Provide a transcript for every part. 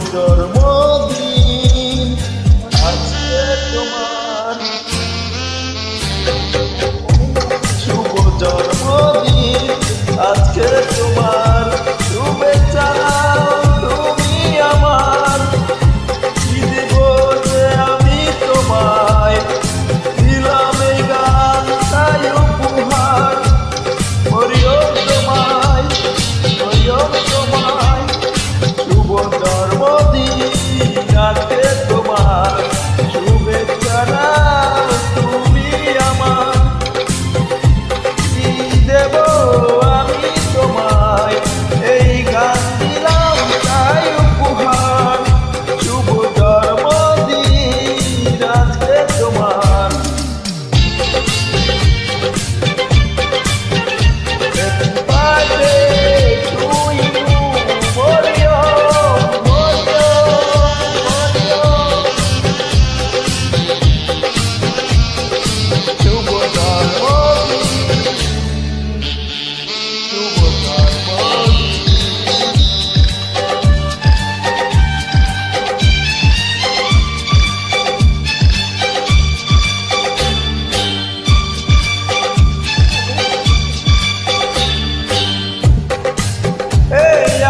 daughter.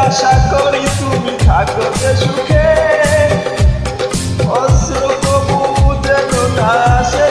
আশা করি তুমি থাকো যে সুখে। অশ্রু তবু যেন না আসে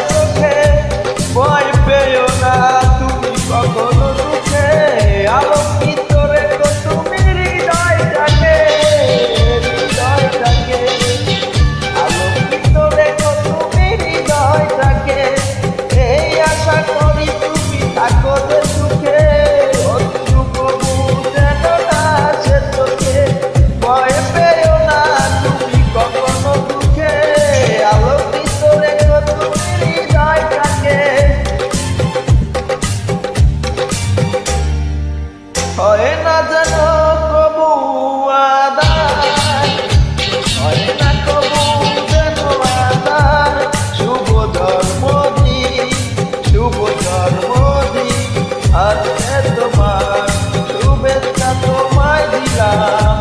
love.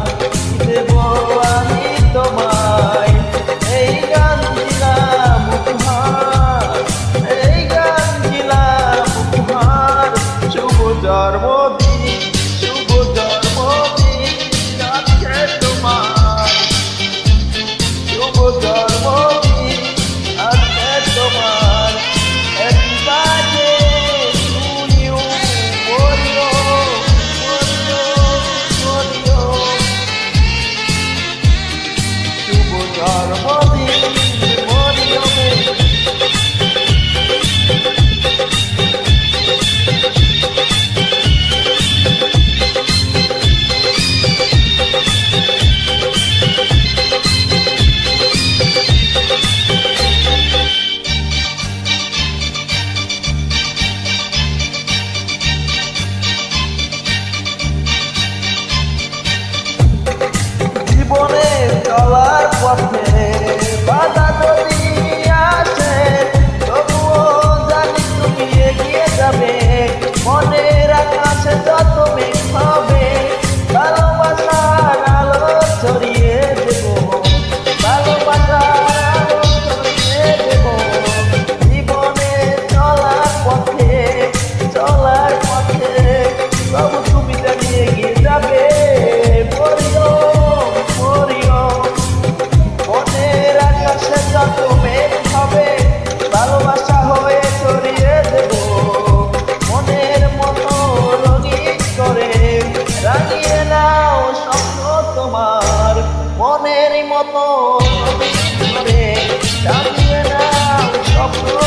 চলার পথে মতো। দাঁড়িয়ে না স্বপ্ন